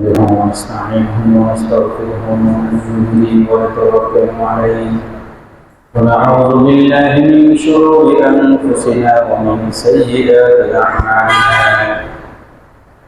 نحمده ونستعينه ونستغفره ونؤمن ونتوكل ونعوذ بالله من شرور أنفسنا ومن سيئات أعمالنا.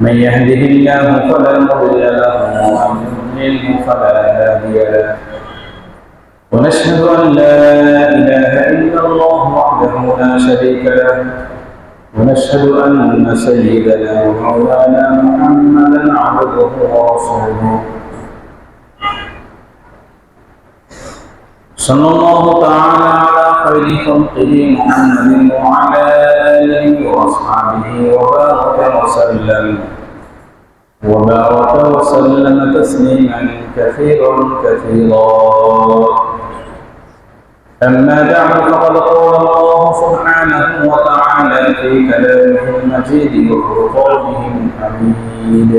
من يهده الله فلا مضل له ومن يضلله فلا هادي له. ونشهد أن لا إله إلا الله وحده لا شريك له. ونشهد أن سيدنا ومولانا محمدا عبده ورسوله. صلى الله تعالى على خير خلقه محمد وعلى آله وأصحابه وبارك وسلم. وبارك وسلم تسليما كثيرا كثيرا. أما بعد فقد قال الله سبحانه وتعالى في كلامه المجيد وفرقانه الحميد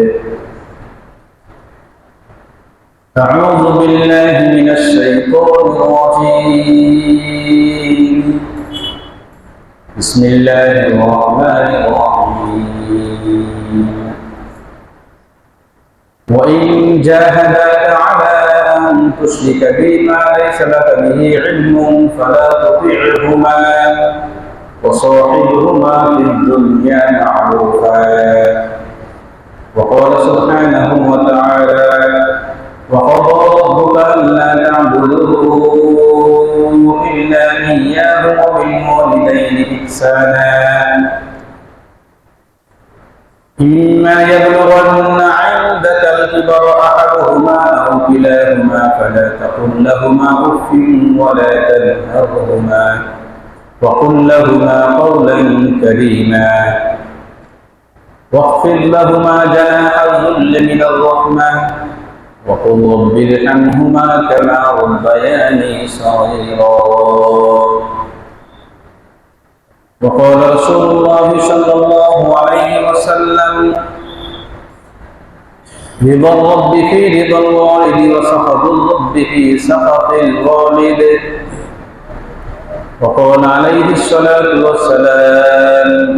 أعوذ بالله من الشيطان الرجيم. بسم الله الرحمن الرحيم. وإن جاهداك على أن تشرك بي ما ليس لك به علم فلا تطيعهما وصاحبهما في الدنيا معروفا. وقال سبحانه وتعالى وقضى ربك ألا تعبدوا إلا إياه وبالوالدين إحسانا. إما يبلغن عندك الكبر أحدهما أو كلاهما فلا تقل لهما أف ولا تنهرهما. وقل لهما قولا كريما. واخفض لهما جناح الذل من الرحمة. وقل رب ارحمهما كما ربياني صغيرا. وقال رسول الله صلى الله عليه وسلم رضا الرب في رضا الوالد وسخط الرب في سخط الوالد. وقال عليه الصلاة والسلام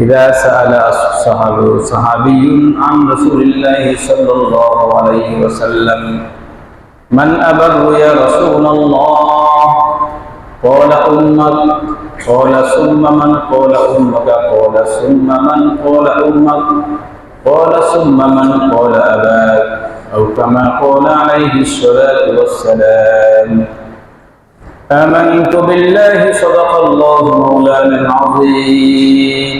إذا سأل صحابي صحابي عن رسول الله صلى الله عليه وسلم من أبر يا رسول الله؟ قال أمك قال ثم من؟ قال أمك قال ثم من؟ قال أمك قال ثم من؟ قال أباك أو كما قال عليه الصلاة والسلام. آمنت بالله صدق الله مولانا العظيم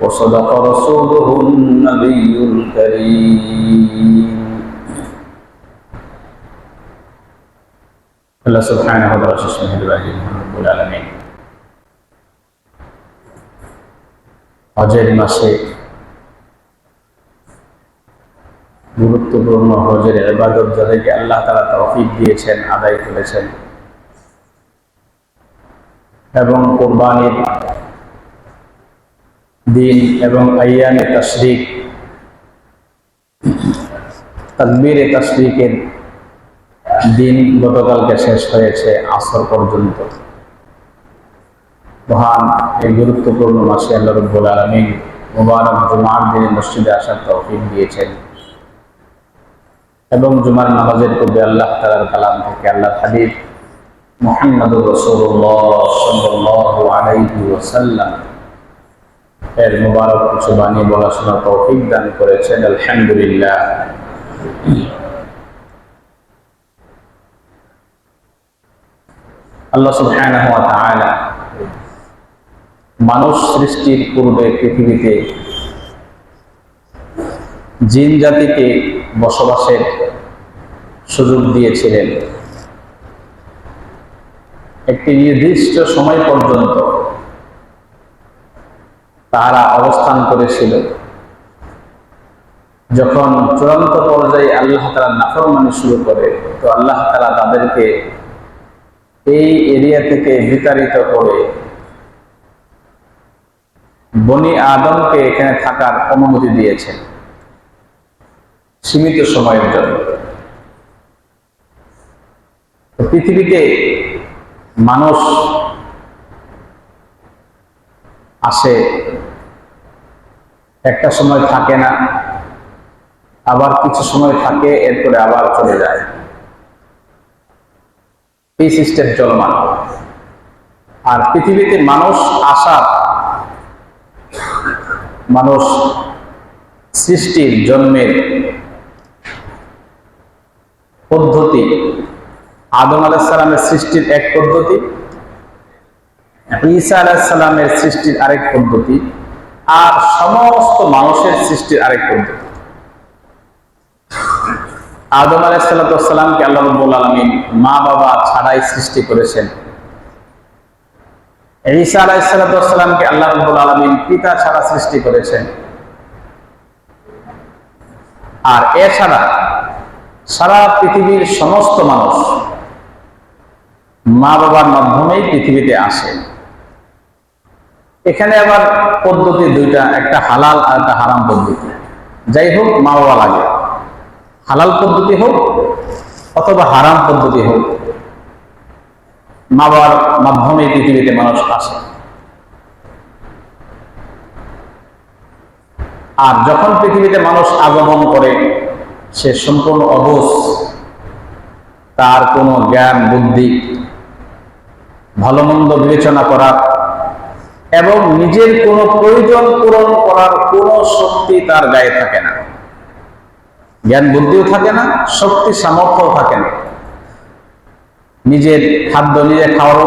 وصدق رسوله النبي الكريم আল্লাহ সুবহানাহু ওয়া তাআলা শেষ মেহেরবানি রব্বুল আলামিন হজের মাসে গুরুত্বপূর্ণ হজের ইবাদত যাদেরকে আল্লাহ তাআলা তৌফিক দিয়েছেন আদায় করেছেন এবং কোরবানির দিন এবং আয়ামে তাশরিক তাকবীরে তাশরিকের দিন গতকালকে শেষ হয়েছে আসর পর্যন্ত। মহান এই গুরুত্বপূর্ণ মাসে আল্লাহ রব্বুল আলমিন মুবারক জুমার দিনে মসজিদে আসার তৌফিক দিয়েছেন। এবং জুমার নামাজের পূর্বে আল্লাহ তালার কালাম থেকে আল্লাহ হাবিব মোহাম্মদ রসুল্লাহ সাল্লাল্লাহু আলাইহি ওয়াসাল্লাম। এর মুবারক কিছু বাণী বলা শোনা তৌফিক দান করেছেন, আলহামদুলিল্লাহ। আল্লাহ সুবহানাহু ওয়া তাআলা মানুষ সৃষ্টির পূর্বে পৃথিবীতে জিন জাতিকে বসবাসের সুযোগ দিয়েছিলেন। একটি নির্দিষ্ট সময় পর্যন্ত তারা অবস্থান করেছিল। যখন চূড়ান্ত পর্যায়ে আল্লাহ তালা নাফরমানি শুরু করে, তো আল্লাহ তালা তাদেরকে এই এরিয়া থেকে বিতাড়িত করে বনি আদমকে এখানে থাকার অনুমতি দিয়েছেন। সীমিত সময়ের জন্য। পৃথিবীতে মানুষ আসে, একটা সময় থাকে না, আবার কিছু সময় থাকে, এরপরে আবার চলে যায়। এই সিস্টেম চলমান। আর পৃথিবীতে মানুষ আসার, মানুষ সৃষ্টির, জন্মের পদ্ধতি আদম আলাহিসাল্লামের সৃষ্টির এক পদ্ধতি, ঈসা আলাহিসাল্লামের সৃষ্টির আরেক পদ্ধতি, আর সমস্ত মানুষের সৃষ্টির আরেক পদ্ধতি। আদম আলাহিসাল্লামকে আল্লাহ রব্বুল আলমিন মা বাবা ছাড়াই সৃষ্টি করেছেন। ঈসা আলাহিসাল্লামকে আল্লাহ রব্বুল আলমিন পিতা ছাড়া সৃষ্টি করেছেন। আর এছাড়া সারা পৃথিবীর সমস্ত মানুষ মা বাবার মাধ্যমেই পৃথিবীতে আসে। এখানে আবার পদ্ধতি দুইটা, একটা হালাল আর একটা হারাম পদ্ধতি। যাই হোক মা বাবা লাগে। হালাল পদ্ধতি হোক অথবা হারাম পদ্ধতি হোক মা বাবার মাধ্যমে পৃথিবীতে মানুষ আসে। আর যখন পৃথিবীতে মানুষ আগমন করে, সে সম্পূর্ণ অবস তার কোনো জ্ঞান, বুদ্ধি ভালো মন্দ বিবেচনা করার এবং নিজের কোনো প্রয়োজন পূরণ করার কোনো শক্তি তার গায়ে থাকে না। জ্ঞান বুদ্ধিও থাকে না, শক্তি সামর্থ্যও থাকে না। নিজের খাদ্য নিজে খাওয়ার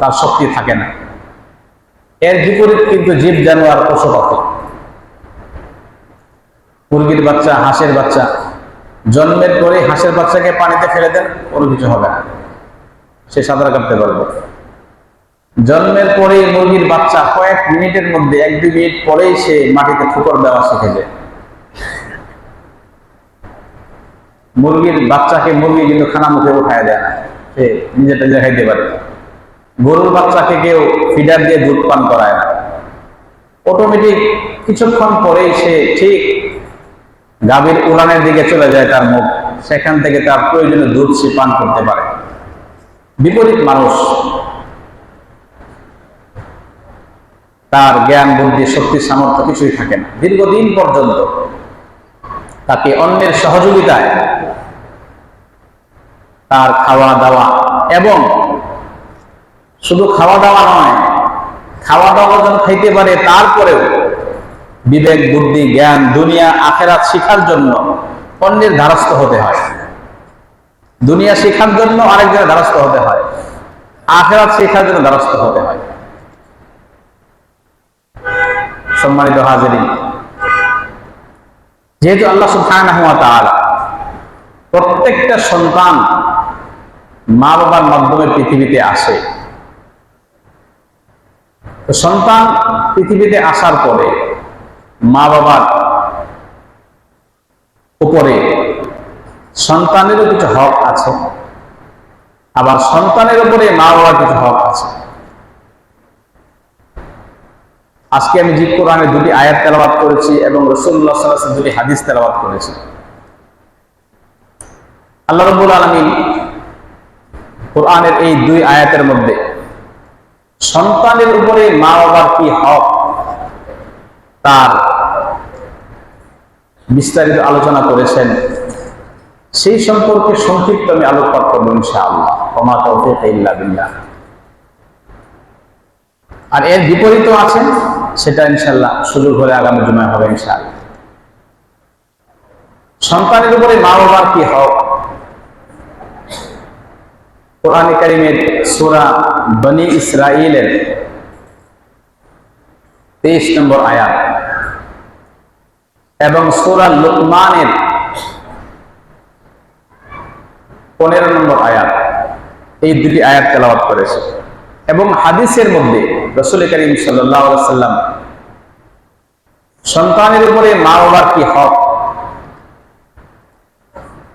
তার শক্তি থাকে না। এর বিপরীত কিন্তু জীব, জানোয়ার, পশু, পাখি। মুরগির বাচ্চা, হাঁসের বাচ্চা, জন্মের পরে হাঁসের বাচ্চাকে পানিতে ফেলে দেন, কোনো কিছু হবে না। সে সাঁতার কাটতে পারবে। জন্মের পরে মুরগির বাচ্চা কয়েক মিনিটের মধ্যে এক দুই মিনিট পরেই সে মাটিতে ঠুকর দেওয়া শিখে যায়। মুরগির বাচ্চাকে মুরগি কিন্তু খানা মুখে উঠায় দেয় সে নিজেটা দেখাইতে পারে। গরুর বাচ্চাকে কেউ ফিডার দিয়ে দুধ পান করায় না। অটোমেটিক কিছুক্ষণ পরেই সে ঠিক গাভীর উড়ানের দিকে চলে যায় তার মুখ। সেখান থেকে তার প্রয়োজনীয় দুধ সে পান করতে পারে। বিপরীত মানুষ। তার জ্ঞান, বুদ্ধি, শক্তি, সামর্থ্য কিছুই থাকে না। দীর্ঘদিন পর্যন্ত তাকে অন্যের সহযোগিতায় তার খাওয়া দাওয়া এবং শুধু খাওয়া দাওয়া নয় খাওয়া দাওয়া যেন খাইতে পারে, তারপরেও বিবেক, বুদ্ধি, জ্ঞান, দুনিয়া, আখেরাত শিখার জন্য অন্যের দ্বারস্থ হতে হয়। দুনিয়া শেখার জন্য আরেকজনের দ্বারস্থ হতে হয়। আখেরাত শেখার জন্য দ্বারস্থ হতে হয়। সম্মানিত হাজিরিন, যেহেতু আল্লাহ তাআলা প্রত্যেকটা সন্তান মা বাবার মাধ্যমে পৃথিবীতে আসে সন্তান পৃথিবীতে আসার পরে মা বাবার উপরে সন্তানেরও কিছু হক আছে, আবার সন্তানের উপরে মা বাবার কিছু হক আছে। আজকে আমি জিপ কোরআনে দুটি আয়াত তেলাবাদ করেছি এবং রসুল্লাহ সাল্লাহ দুটি হাদিস তেলাবাদ করেছি। আল্লাহ রব্বুল আলমী কোরআনের এই দুই আয়াতের মধ্যে সন্তানের উপরে মা বাবার কি হক তার বিস্তারিত আলোচনা করেছেন। সেই সম্পর্কে সংক্ষিপ্ত আমি আলোকপাত করব ইনশাআল্লাহ। বিল্লাহ। আর এর বিপরীত আছে, সেটা ইনশাল্লাহ সুযোগ হলে আগামী জুমায় হবে ইনশাআল্লাহ। সন্তানের উপরে মা বাবার কি হক? কোরআনে কারিমের সুরা বনি ইসরাইলের তেইশ নম্বর আয়াত এবং সুরা লুকমানের পনেরো নম্বর আয়াত। এই দুটি আয়াত তেলাওয়াত করেছে। এবং হাদিসের মধ্যে রসুল করিম সাল্লাম সন্তানের উপরে মা বাবার কি হক?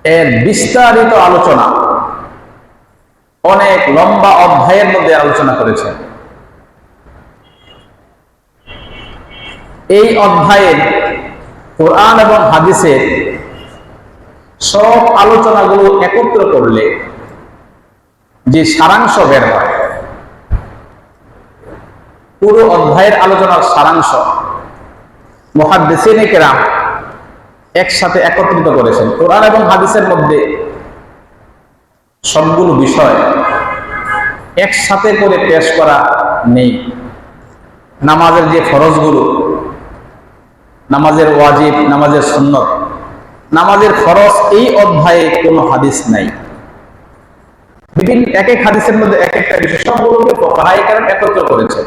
এর বিস্তারিত আলোচনা অনেক লম্বা অধ্যায়ের মধ্যে আলোচনা করেছেন। এই অধ্যায়ের কোরআন এবং হাদিসের সব আলোচনাগুলো একত্র করলে যে সারাংশ বের হয়, পুরো অধ্যায়ের আলোচনার সারাংশ মহাদ্দেশিনে কেরাম একসাথে একত্রিত করেছেন। কোরআন এবং হাদিসের মধ্যে সবগুলো বিষয় একসাথে করে পেশ করা নেই। নামাজের যে ফরজগুলো, নামাজের ওয়াজিব, নামাজের সুন্নত নামাজের খরচ এই অধ্যায়ে কোনো হাদিস নাই। বিভিন্ন এক এক হাদিসের মধ্যে এক একটা বিষয় সবগুলোকে কারণ একত্র করেছে।